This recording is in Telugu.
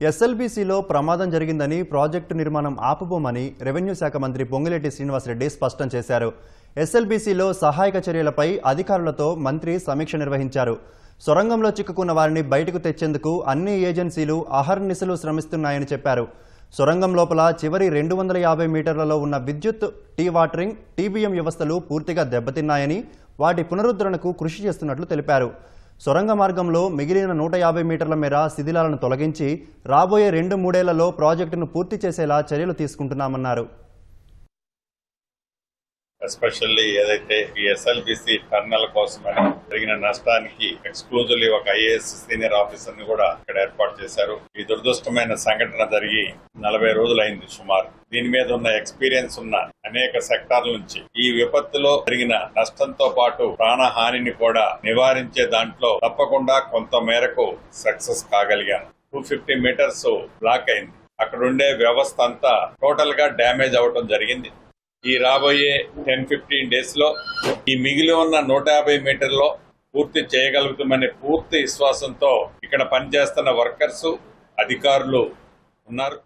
ఎస్ఎల్బీసీలో ప్రమాదం జరిగిందని ప్రాజెక్టు నిర్మాణం ఆపబోమని రెవెన్యూ శాఖ మంత్రి పొంగిరెడ్డి శ్రీనివాసరెడ్డి స్పష్టం చేశారు. ఎస్ఎల్బీసీలో సహాయక చర్యలపై అధికారులతో మంత్రి సమీక్ష నిర్వహించారు. సొరంగంలో చిక్కుకున్న వారిని బయటకు తెచ్చేందుకు అన్ని ఏజెన్సీలు అహర్నిశలు శ్రమిస్తున్నాయని చెప్పారు. సొరంగం లోపల చివరి రెండు వందల యాభై మీటర్లలో ఉన్న విద్యుత్ టీ వాటరింగ్ టీబీఎం వ్యవస్థలు పూర్తిగా దెబ్బతిన్నాయని వాటి పునరుద్ధరణకు కృషి చేస్తున్నట్లు తెలిపారు. సొరంగ మార్గంలో మిగిలిన నూట యాభై మీటర్ల మేర శిథిలాలను తొలగించి రాబోయే రెండు మూడేళ్ళలో ప్రాజెక్టును పూర్తి చేసేలా చర్యలు తీసుకుంటున్నామన్నారు. ఎస్పెషల్లీ ఏదైతే ఈ ఎస్ఎల్బిసి టర్నల్ కోసమని జరిగిన నష్టానికి ఎక్స్క్లూజివ్లీ ఒక ఐఏఎస్ సీనియర్ ఆఫీసర్ని కూడా ఇక్కడ ఏర్పాటు చేశారు. ఈ దురదృష్టమైన సంఘటన జరిగి నలభై రోజులైంది సుమారు. దీని మీద ఉన్న ఎక్స్పీరియన్స్ ఉన్న అనేక సెక్టార్ల నుంచి ఈ విపత్తులో జరిగిన నష్టంతో పాటు ప్రాణహానిని కూడా నివారించే దాంట్లో తప్పకుండా కొంత మేరకు సక్సెస్ కాగలిగాను. టూ ఫిఫ్టీ మీటర్స్ బ్లాక్ అయింది. అక్కడుండే వ్యవస్థ అంతా టోటల్గా డ్యామేజ్ అవడం జరిగింది. ఈ రాబోయే టెన్ ఫిఫ్టీన్ డేస్లో ఈ మిగిలి ఉన్న నూట యాభై మీటర్లో పూర్తి చేయగలుగుతామనే పూర్తి విశ్వాసంతో ఇక్కడ పనిచేస్తున్న వర్కర్స్ అధికారులు ఉన్నారు.